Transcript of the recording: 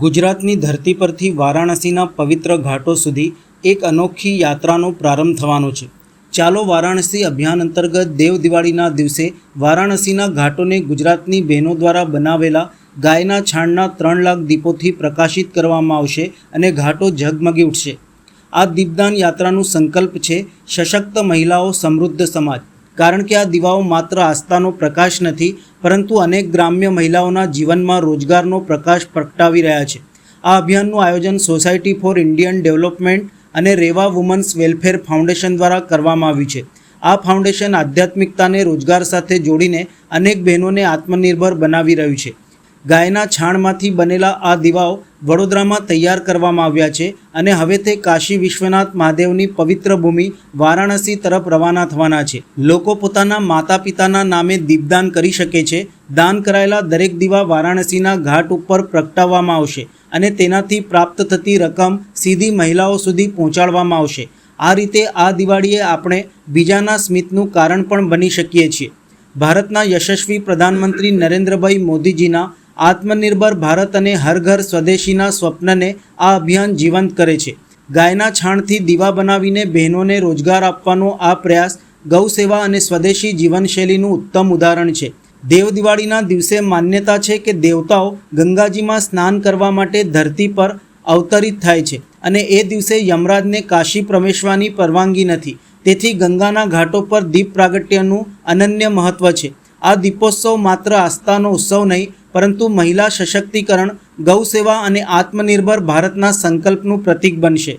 ગુજરાતની ધરતી પરથી વારાણસીના પવિત્ર ઘાટો સુધી એક અનોખી યાત્રાનો પ્રારંભ થવાનો છે. ચાલો વારાણસી અભિયાન અંતર્ગત દેવ દિવાળીના દિવસે વારાણસીના ઘાટોને ગુજરાતની બહેનો દ્વારા બનાવેલા ગાયના છાણના ત્રણ લાખ દીપોથી પ્રકાશિત કરવામાં આવશે અને ઘાટો ઝગમગી ઉઠશે. આ દીપદાન યાત્રાનું સંકલ્પ છે સશક્ત મહિલાઓ સમૃદ્ધ સમાજ. કારણ કે આ દીવાઓ માત્ર આસ્થાનો પ્રકાશ નથી, પરંતુ અનેક ગ્રામ્ય મહિલાઓના જીવનમાં રોજગારનો પ્રકાશ પ્રગટાવી રહ્યા છે. આ અભિયાનનું આયોજન સોસાયટી ફોર ઇન્ડિયન ડેવલપમેન્ટ અને રેવા વુમન્સ વેલફેર ફાઉન્ડેશન દ્વારા કરવામાં આવ્યું છે. આ ફાઉન્ડેશન આધ્યાત્મિકતાને રોજગાર સાથે જોડીને અનેક બહેનોને આત્મનિર્ભર બનાવી રહ્યું છે. ગાયના છાણમાંથી બનેલા આ દીવાઓ વડોદરામાં તૈયાર કરવામાં આવ્યા છે અને હવે તે કાશી વિશ્વનાથ મહાદેવની પવિત્ર ભૂમિ વારાણસી તરફ રવાના થવાના છે. લોકો પોતાના માતા પિતાના નામે દીપદાન કરી શકે છે. દાન કરાયેલા દરેક દીવા વારાણસીના ઘાટ ઉપર પ્રગટાવવામાં આવશે અને તેનાથી પ્રાપ્ત થતી રકમ સીધી મહિલાઓ સુધી પહોંચાડવામાં આવશે. આ રીતે આ દિવાળીએ આપણે બીજાના સ્મિતનું કારણ પણ બની શકીએ છીએ. ભારતના યશસ્વી પ્રધાનમંત્રી નરેન્દ્રભાઈ મોદીજીના આત્મનિર્ભર ભારત અને હર ઘર સ્વદેશીના સ્વપ્નને આ અભિયાન જીવંત કરે છે. ગાયના છાણથી દીવા બનાવીને બહેનોને રોજગાર આપવાનો આ પ્રયાસ ગૌ સેવા અને સ્વદેશી જીવનશૈલીનું ઉત્તમ ઉદાહરણ છે. દેવ દિવાળીના દિવસે માન્યતા છે કે દેવતાઓ ગંગાજીમાં સ્નાન કરવા માટે ધરતી પર અવતરિત થાય છે અને એ દિવસે યમરાજને કાશી પ્રવેશવાની પરવાનગી નથી. તેથી ગંગાના ઘાટો પર દીપ પ્રાગટ્યનું અનન્ય મહત્વ છે. આ દીપોત્સવ માત્ર આસ્થાનો ઉત્સવ નહીં પરંતુ મહિલા સશક્તિકરણ ગૌ સેવા અને આત્મનિર્ભર ભારતના સંકલ્પનું પ્રતીક બનશે.